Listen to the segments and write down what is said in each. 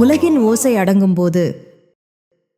உலகின் ஓசை அடங்கும்போது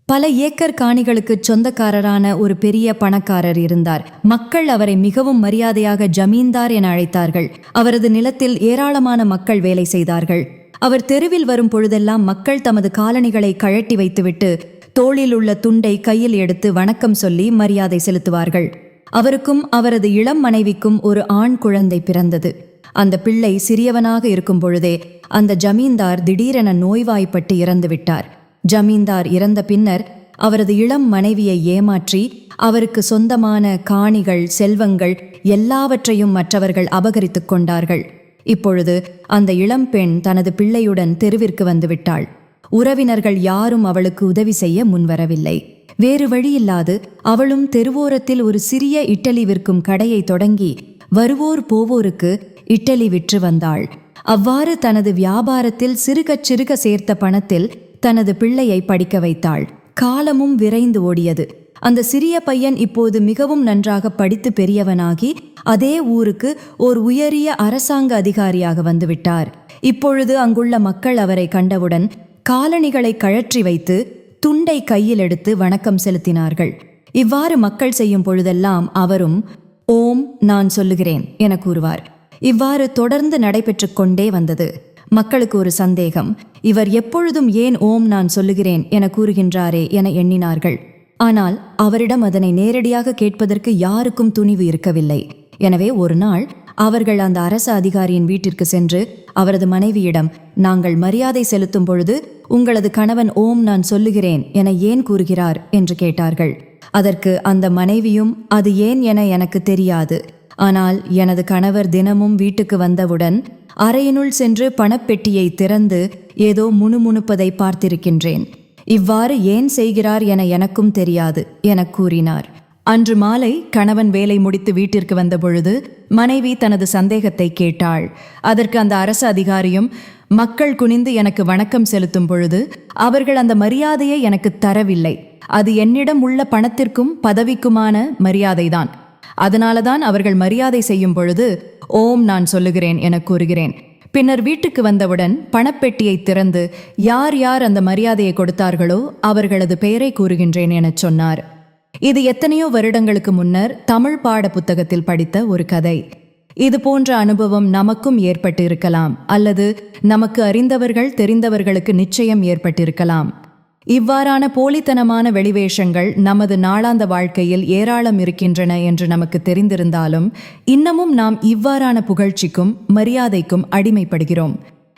பல ஏக்கர் காணிகளுக்கு சொந்தக்காரரான ஒரு பெரிய பணக்காரர் இருந்தார். மக்கள் அவரை மிகவும் மரியாதையாக ஜமீன்தார் என அழைத்தார்கள். அவரது நிலத்தில் ஏராளமான மக்கள் வேலை செய்தார்கள். அவர் தெருவில் வரும் பொழுதெல்லாம் மக்கள் தமது காலணிகளை கழட்டி வைத்துவிட்டு தோளில் உள்ள துண்டை கையில் எடுத்து வணக்கம் சொல்லி மரியாதை செலுத்துவார்கள். அவருக்கும் அவரது இளம் மனைவிக்கும் ஒரு ஆண் குழந்தை பிறந்தது. அந்த பிள்ளை சிறியவனாக இருக்கும் பொழுதே அந்த ஜமீன்தார் திடீரென நோய்வாய்ப்பட்டு இறந்து விட்டார் ஜமீன்தார் இறந்த பின்னர் அவரது இளம் மனைவியை ஏமாற்றி அவருக்கு சொந்தமான காணிகள் செல்வங்கள் எல்லாவற்றையும் மற்றவர்கள் அபகரித்துக் கொண்டார்கள். இப்பொழுது அந்த இளம் பெண் தனது பிள்ளையுடன் தெருவிற்கு வந்துவிட்டாள் உறவினர்கள் யாரும் அவளுக்கு உதவி செய்ய முன்வரவில்லை. வேறு வழியில்லாது அவளும் தெருவோரத்தில் ஒரு சிறிய இட்டலி விற்கும் கடையை தொடங்கி வருவோர் போவோருக்கு இட்டலி விற்று வந்தாள். அவ்வாறு தனது வியாபாரத்தில் சிறுகச் சிறுக சேர்த்த பணத்தில் தனது பிள்ளையை படிக்க வைத்தாள். காலமும் விரைந்து ஓடியது. அந்த சிறிய பையன் இப்போது மிகவும் நன்றாக படித்து பெரியவனாகி அதே ஊருக்கு ஓர் உயரிய அரசாங்க அதிகாரியாக வந்துவிட்டார். இப்பொழுது அங்குள்ள மக்கள் அவரை கண்டவுடன் காலணிகளை கழற்றி வைத்து துண்டை கையில் எடுத்து வணக்கம் செலுத்தினார்கள். இவ்வாறு மக்கள் செய்யும் பொழுதெல்லாம் அவரும் ஓம் நான் சொல்லுகிறேன் என கூறுவார். இவ்வாறு தொடர்ந்து நடைபெற்று கொண்டே வந்தது. மக்களுக்கு ஒரு சந்தேகம் இவர் எப்பொழுதும் ஏன் ஓம் நான் சொல்லுகிறேன் என கூறுகின்றாரே என எண்ணினார்கள். ஆனால் அவரிடம் அதனை நேரடியாக கேட்பதற்கு யாருக்கும் துணிவு இருக்கவில்லை. எனவே ஒரு நாள் அவர்கள் அந்த அரச அதிகாரியின் வீட்டிற்கு சென்று அவரது மனைவியிடம் நாங்கள் மரியாதை செலுத்தும் பொழுது உங்களது கணவன் ஓம் நான் சொல்லுகிறேன் என ஏன் கூறுகிறார்? என்று கேட்டார்கள். அதற்கு அந்த மனைவியும் அது ஏன் என எனக்கு தெரியாது. ஆனால் எனது கணவர் தினமும் வீட்டுக்கு வந்தவுடன் அறையினுள் சென்று பணப்பெட்டியை திறந்து ஏதோ முணுமுணுப்பதை பார்த்திருக்கின்றேன். இவ்வாறு ஏன் செய்கிறார் என எனக்கும் தெரியாது எனக் கூறினார். அன்று மாலை கணவன் வேலை முடித்து வீட்டிற்கு வந்தபொழுது மனைவி தனது சந்தேகத்தை கேட்டாள். அதற்கு அந்த அரசு அதிகாரியும் மக்கள் குனிந்து எனக்கு வணக்கம் செலுத்தும் பொழுது அவர்கள் அந்த மரியாதையை எனக்கு தரவில்லை. அது என்னிடம் உள்ள பணத்திற்கும் பதவிக்குமான மரியாதைதான். அதனாலதான் அவர்கள் மரியாதை செய்யும் பொழுது ஓம் நான் சொல்லுகிறேன் என கூறுகிறேன். பின்னர் வீட்டுக்கு வந்தவுடன் பணப்பெட்டியை திறந்து யார் யார் அந்த மரியாதையை கொடுத்தார்களோ அவர்களது பெயரை கூறுகின்றேன் எனச் சொன்னார். இது எத்தனையோ வருடங்களுக்கு முன்னர் தமிழ் பாட புத்தகத்தில் படித்த ஒரு கதை. இது போன்ற அனுபவம் நமக்கும் ஏற்பட்டிருக்கலாம் அல்லது நமக்கு அறிந்தவர்கள் தெரிந்தவர்களுக்கு நிச்சயம் ஏற்பட்டிருக்கலாம். இவ்வாறான போலித்தனமான வெளிவேஷங்கள் நமது நாளாந்த வாழ்க்கையில் ஏராளம் இருக்கின்றன என்று நமக்கு தெரிந்திருந்தாலும் இன்னமும் நாம் இவ்வாறான புகழ்ச்சிக்கும் மரியாதைக்கும் அடிமைப்படுகிறோம்.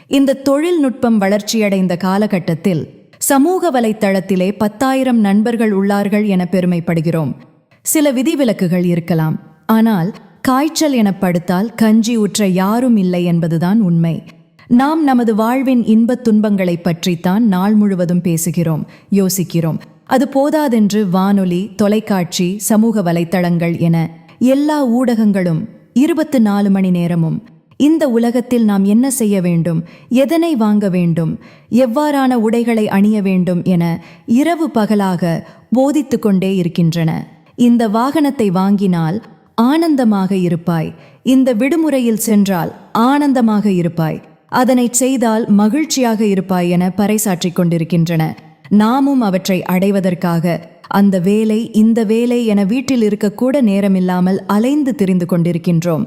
இந்த தொழில்நுட்பம் வளர்ச்சியடைந்த காலகட்டத்தில் சமூக வலைத்தளத்திலே பத்தாயிரம் நண்பர்கள் உள்ளார்கள் என பெருமைப்படுகிறோம். சில விதிவிலக்குகள் இருக்கலாம். ஆனால் காய்ச்சல் என படுத்தால் கஞ்சி உற்ற யாரும் இல்லை என்பதுதான் உண்மை. நாம் நமது வாழ்வின் இன்பத் துன்பங்களை பற்றித்தான் நாள் முழுவதும் பேசுகிறோம் யோசிக்கிறோம். அது போதாதென்று வானொலி தொலைக்காட்சி சமூக வலைத்தளங்கள் என எல்லா ஊடகங்களும் இருபத்து நாலு மணி நேரமும் இந்த உலகத்தில் நாம் என்ன செய்ய வேண்டும் எதனை வாங்க வேண்டும் எவ்வாறான உடைகளை அணிய வேண்டும் என இரவு பகலாக போதித்து கொண்டே இருக்கின்றன. இந்த வாகனத்தை வாங்கினால் ஆனந்தமாக இருப்பாய். இந்த விடுமுறையில் சென்றால் ஆனந்தமாக இருப்பாய். அதனை செய்தால் மகிழ்ச்சியாக இருப்பாய் என பறைசாற்றிக் கொண்டிருக்கின்றன. நாமும் அவற்றை அடைவதற்காக அந்த வேலை இந்த வேலை என வீட்டில் இருக்கக்கூட நேரமில்லாமல் அலைந்து திரிந்து கொண்டிருக்கின்றோம்.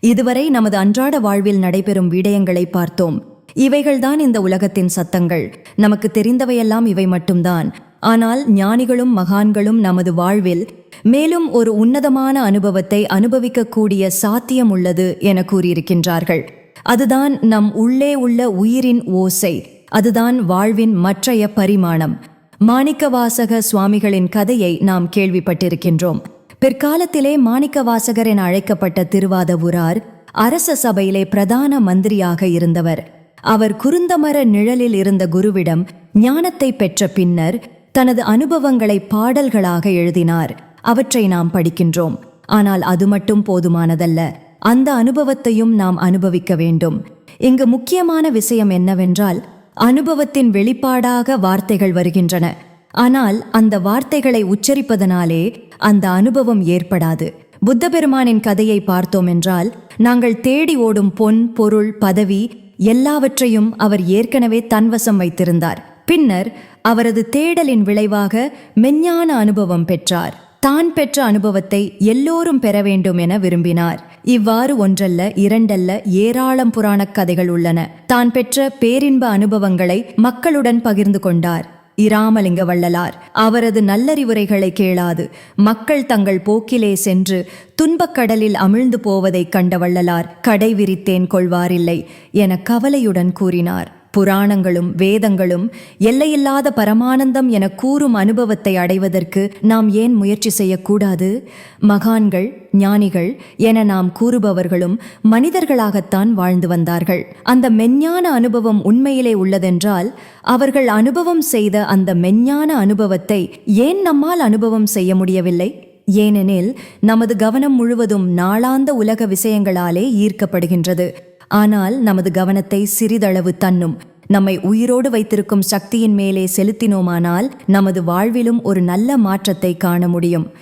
இதுவரை நமது அன்றாட வாழ்வில் நடைபெறும் விடயங்களை பார்த்தோம். இவைகள்தான் இந்த உலகத்தின் சத்தங்கள். நமக்கு தெரிந்தவையெல்லாம் இவை மட்டும்தான். ஆனால் ஞானிகளும் மகான்களும் நமது வாழ்வில் மேலும் ஒரு உன்னதமான அனுபவத்தை அனுபவிக்கக்கூடிய சாத்தியம் உள்ளது என கூறியிருக்கின்றார்கள். அதுதான் நம் உள்ளே உள்ள உயிரின் ஓசை. அதுதான் வாழ்வின் மற்றைய பரிமாணம். மாணிக்கவாசக சுவாமிகளின் கதையை நாம் கேள்விப்பட்டிருக்கின்றோம். பிற்காலத்திலே மாணிக்கவாசகர் என அழைக்கப்பட்ட திருவாதவூரார் அரச சபையிலே பிரதான மந்திரியாக இருந்தவர். அவர் குருந்தமர நிழலில் இருந்த குருவிடம் ஞானத்தை பெற்ற பின்னர் தனது அனுபவங்களை பாடல்களாக எழுதினார். அவற்றை நாம் படிக்கின்றோம். ஆனால் அது மட்டும் போதுமானதல்ல. அந்த அனுபவத்தையும் நாம் அனுபவிக்க வேண்டும். இங்கு முக்கியமான விஷயம் என்னவென்றால் அனுபவத்தின் வெளிப்பாடாக வார்த்தைகள் வருகின்றன. ஆனால் அந்த வார்த்தைகளை உச்சரிப்பதனாலே அந்த அனுபவம் ஏற்படாது. புத்த பெருமானின் கதையை பார்த்தோம் என்றால் நாங்கள் தேடி ஓடும் பொன் பொருள் பதவி எல்லாவற்றையும் அவர் ஏற்கனவே தன்வசம் வைத்திருந்தார். பின்னர் அவரது தேடலின் விளைவாக மெஞ்ஞான அனுபவம் பெற்றார். தான் பெற்ற அனுபவத்தை எல்லோரும் பெற வேண்டும் என விரும்பினார். இவ்வாறு ஒன்றல்ல இரண்டல்ல ஏராளம் புராணக் கதைகள் உள்ளன. தான் பெற்ற பேரின்ப அனுபவங்களை மக்களுடன் பகிர்ந்து கொண்டார். இராமலிங்க வள்ளலார் அவரது நல்லறிவுரைகளை கேளாது. மக்கள் தங்கள் போக்கிலே சென்று துன்பக்கடலில் அமிழ்ந்து போவதைக் கண்ட வள்ளலார் கடை விரித்தேன் கொள்வாரில்லை என கவலையுடன் கூறினார். புராணங்களும் வேதங்களும் எல்லையில்லாத பரமானந்தம் என கூறும் அனுபவத்தை அடைவதற்கு நாம் ஏன் முயற்சி செய்யக்கூடாது? மகான்கள் ஞானிகள் என நாம் கூறுபவர்களும் மனிதர்களாகத்தான் வாழ்ந்து வந்தார்கள். அந்த மெஞ்ஞான அனுபவம் உண்மையிலே உள்ளதென்றால் அவர்கள் அனுபவம் செய்த அந்த மெஞ்ஞான அனுபவத்தை ஏன் நம்மால் அனுபவம் செய்ய முடியவில்லை? ஏனெனில் நமது கவனம் முழுவதும் நாளாந்த உலக விஷயங்களாலே ஈர்க்கப்படுகின்றது. ஆனால் நமது கவனத்தை சிறிதளவு தன்னும் நம்மை உயிரோடு வைத்திருக்கும் சக்தியின் மேலே செலுத்தினோமானால் நமது வாழ்விலும் ஒரு நல்ல மாற்றத்தை காண முடியும்.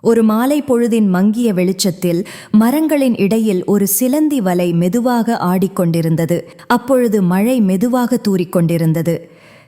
ஒரு மாலை பொழுதின் மங்கிய வெளிச்சத்தில் மரங்களின் இடையில் ஒரு சிலந்தி வலை மெதுவாக ஆடிக்கொண்டிருந்தது. அப்பொழுது மழை மெதுவாக தூறிக்கொண்டிருந்தது.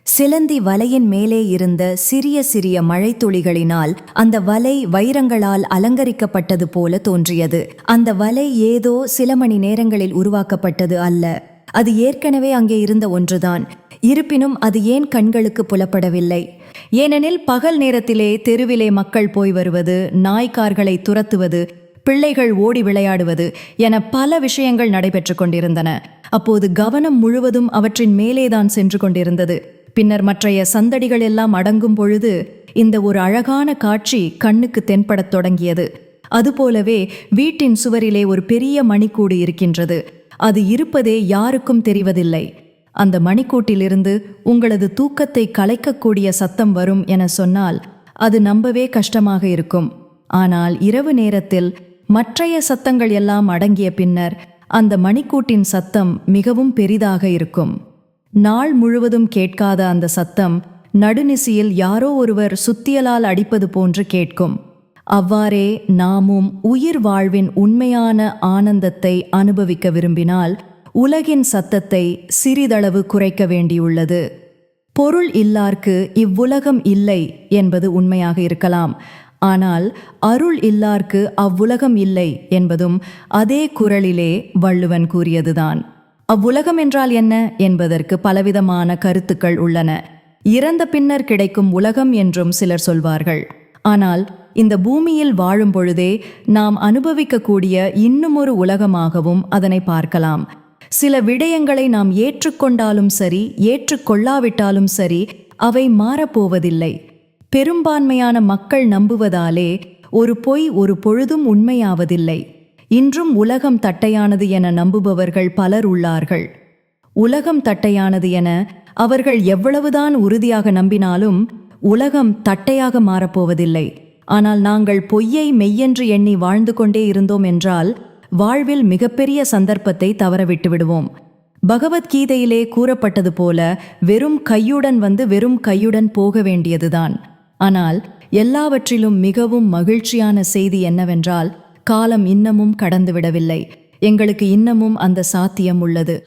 சிலந்தி வலையின் மேலே இருந்த சிறிய சிறிய மழைத்துளிகளினால் அந்த வலை வைரங்களால் அலங்கரிக்கப்பட்டது போல தோன்றியது. அந்த வலை ஏதோ சில மணி நேரங்களில் உருவாக்கப்பட்டது அல்ல. அது ஏற்கனவே அங்கே இருந்த ஒன்றுதான். இருப்பினும் அது ஏன் கண்களுக்கு புலப்படவில்லை? ஏனெனில் பகல் நேரத்திலே தெருவிலே மக்கள் போய் வருவது நாய்க்கார்களை துரத்துவது பிள்ளைகள் ஓடி விளையாடுவது என பல விஷயங்கள் நடைபெற்று கொண்டிருந்தன. அப்போது கவனம் முழுவதும் அவற்றின் மேலேதான் சென்று கொண்டிருந்தது. பின்னர் மற்றைய சந்தடிகள் எல்லாம் அடங்கும் பொழுது இந்த ஒரு அழகான காட்சி கண்ணுக்கு தென்படத் தொடங்கியது. அதுபோலவே வீட்டின் சுவரிலே ஒரு பெரிய மணிக்கூடு இருக்கின்றது. அது இருப்பதே யாருக்கும் தெரிவதில்லை. அந்த மணிக்கூட்டிலிருந்து உங்களது தூக்கத்தை கலைக்கக்கூடிய சத்தம் வரும் என சொன்னால் அது நம்பவே கஷ்டமாக இருக்கும். ஆனால் இரவு நேரத்தில் மற்றைய சத்தங்கள் எல்லாம் அடங்கிய பின்னர் அந்த மணிக்கூட்டின் சத்தம் மிகவும் பெரிதாக இருக்கும். நாள் முழுவதும் கேட்காத அந்த சத்தம் நடுநிசியில் யாரோ ஒருவர் சுத்தியலால் அடிப்பது போன்று கேட்கும். அவ்வாறே நாமும் உயிர் வாழ்வின் உண்மையான ஆனந்தத்தை அனுபவிக்க விரும்பினால் உலகின் சத்தத்தை சிறிதளவு குறைக்க வேண்டியுள்ளது. பொருள் இல்லார்க்கு இவ்வுலகம் இல்லை என்பது உண்மையாக இருக்கலாம். ஆனால் அருள் இல்லார்க்கு அவ்வுலகம் இல்லை என்பதும் அதே குரலிலே வள்ளுவன் கூறியதுதான். அவ்வுலகம் என்றால் என்ன என்பதற்கு பலவிதமான கருத்துக்கள் உள்ளன. இறந்த பின்னர் கிடைக்கும் உலகம் என்றும் சிலர் சொல்வார்கள். ஆனால் இந்த பூமியில் வாழும் பொழுதே நாம் அனுபவிக்கக்கூடிய இன்னுமொரு உலகமாகவும் அதனை பார்க்கலாம். சில விடயங்களை நாம் ஏற்றுக்கொண்டாலும் சரி ஏற்றுக்கொள்ளாவிட்டாலும் சரி அவை மாறப்போவதில்லை. பெரும்பான்மையான மக்கள் நம்புவதாலே ஒரு பொய் ஒரு பொழுதும் உண்மையாவதில்லை. இன்றும் உலகம் தட்டையானது என நம்புபவர்கள் பலர் உள்ளார்கள். உலகம் தட்டையானது என அவர்கள் எவ்வளவுதான் உறுதியாக நம்பினாலும் உலகம் தட்டையாக மாறப்போவதில்லை. ஆனால் நாங்கள் பொய்யை மெய்யென்று எண்ணி வாழ்ந்து கொண்டே இருந்தோம் என்றால் வாழ்வில் மிகப்பெரிய சந்தர்ப்பத்தை தவறவிட்டு விடுவோம். பகவத்கீதையிலே கூறப்பட்டது போல வெறும் கையுடன் வந்து வெறும் கையுடன் போக வேண்டியதுதான். ஆனால் எல்லாவற்றிலும் மிகவும் மகிழ்ச்சியான செய்தி என்னவென்றால் காலம் இன்னமும் கடந்துவிடவில்லை. எங்களுக்கு இன்னமும் அந்த சாத்தியம் உள்ளது.